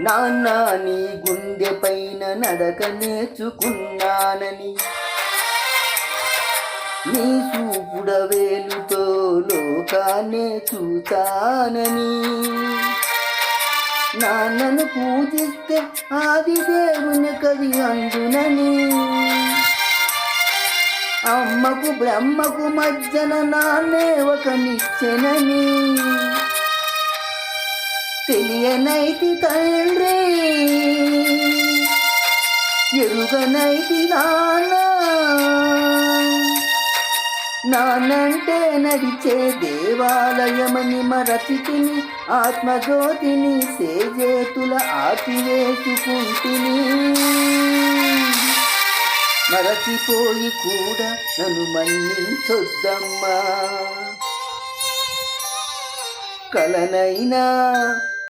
నాన్న నీ గుండె పైన నడక నేర్చుకున్నానని. నీ చూపుడ వేలుతో లోకాన్నే చూతానని నాన్నను పూజిస్తే ఆది దేవుని కది అందునని. అమ్మకు బ్రహ్మకు మధ్యన నాన్నే ఒక నిచ్చెనని. తెలియనైతి తండ్రి. ఎరుగనైతి నాన్న. నానంటే నడిచే దేవాలయమని మరచితిని ఆత్మజ్యోతిని సేజేతుల ఆపివేసుకుంటుని. మరచిపోయి కూడా నన్ను మన్నించొద్దమ్మా. కలనైనా